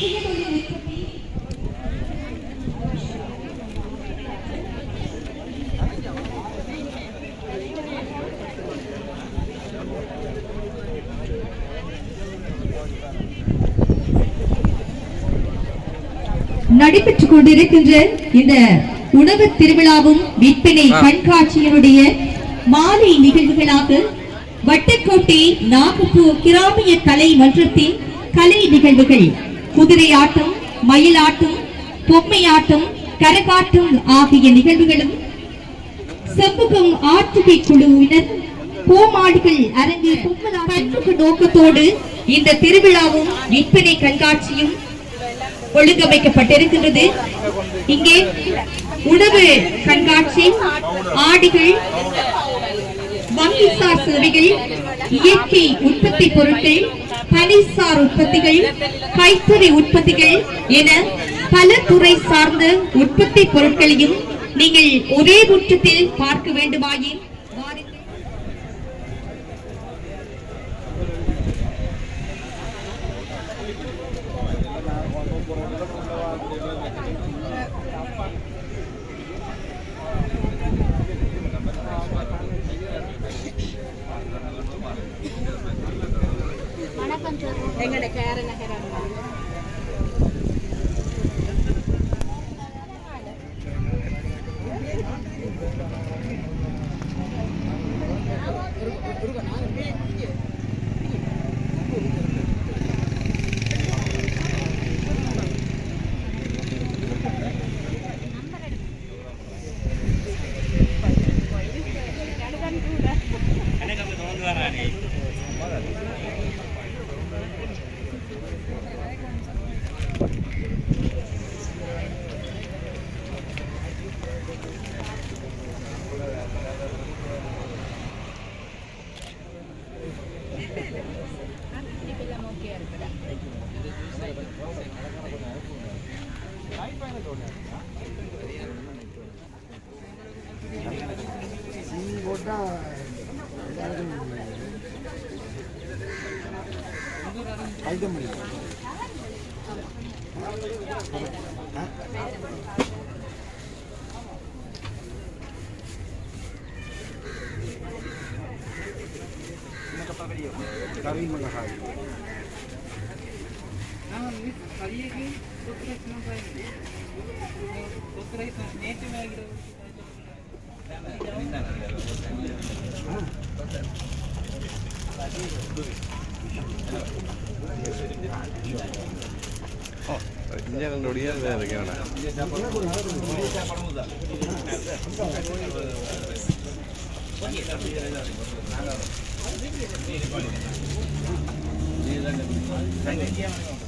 உற்பத்தி நடைபெற்றுக் கொண்டிருக்கின்ற இந்த உணவு திருவிழாவும் விற்பனை கண்காட்சியினுடைய மாலை நிகழ்வுகளாக வட்டக்கோட்டை நாகப்பூர் கிராமிய கலை மன்றத்தின் கலை நிகழ்வுகள். குதிரை ஆட்டம் மயிலாட்டம் பொம்மையாட்டம் கரகாட்டம் ஆகிய நிகழ்வுகளும் செம்புகம் ஆற்றுகை குழுவினர் கோமாடுகள் அரங்கு பன்முக நோக்கத்தோடு இந்த திருவிழாவும் விற்பனை கண்காட்சியும் ஒழுங்கமைக்கப்பட்டிருக்கின்றது. இங்கே உணவு கண்காட்சி ஆடுகள் வங்கிசார் சேவைகள் இயற்கை உற்பத்தி பொருட்கள் பனிசார் உற்பத்திகள் கைத்தறி உற்பத்திகள் என பல துறை சார்ந்த உற்பத்தி பொருட்களையும் நீங்கள் ஒரே முற்றத்தில் பார்க்க வேண்டுமாயின் എങ്ങനെ Kerala ഹെറാണ് Karim Malahay. Ah, Miss Karim. இங்கே ரெண்டு ஒடியாக வேறு இருக்கேன் நாங்கள்